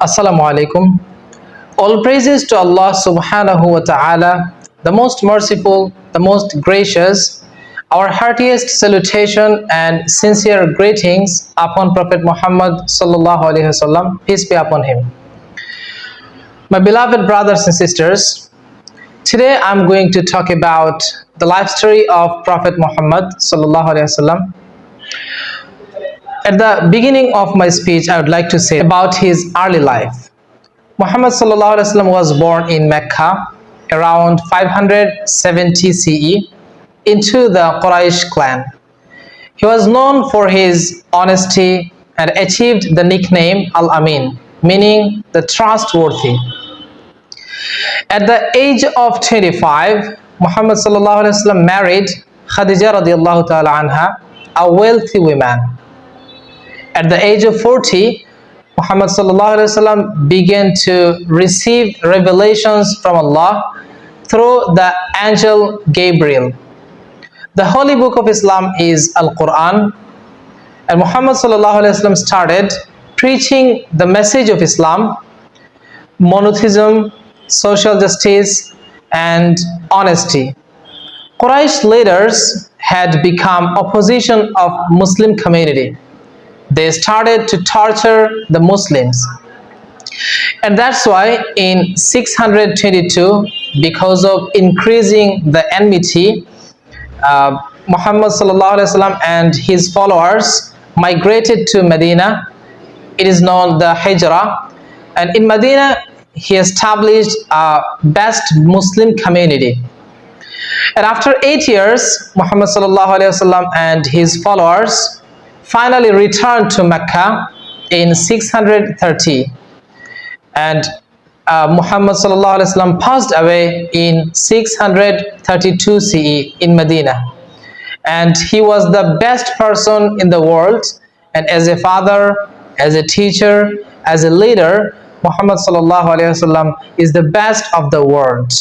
Assalamu alaikum. All praises to Allah subhanahu wa ta'ala, the most merciful, the most gracious. Our heartiest salutation and sincere greetings upon Prophet Muhammad sallallahu alaihi wasallam. Peace be upon him. My beloved brothers and sisters, today I'm going to talk about the life story of Prophet Muhammad sallallahu alaihi wasallam. At the beginning of my speech, I would like to say about his early life. Muhammad was born in Mecca around 570 CE into the Quraysh clan. He was known for his honesty and achieved the nickname Al Amin, meaning the trustworthy. At the age of 25, Muhammad married Khadija a wealthy woman. At the age of 40, Muhammad began to receive revelations from Allah through the angel Gabriel. The holy book of Islam is Al Quran, and Muhammad started preaching the message of Islam, monotheism, social justice, and honesty. Quraysh leaders had become opposition of Muslim community. They started to torture the Muslims. And that's why in 622, because of increasing the enmity, uh, Muhammad and his followers migrated to Medina. It is known the Hijrah, and in Medina he established a best Muslim community. And after eight years, Muhammad and his followers finally returned to Mecca in 630, and uh, Muhammad passed away in 632 CE in Medina. And he was the best person in the world. And as a father, as a teacher, as a leader, Muhammad is the best of the world.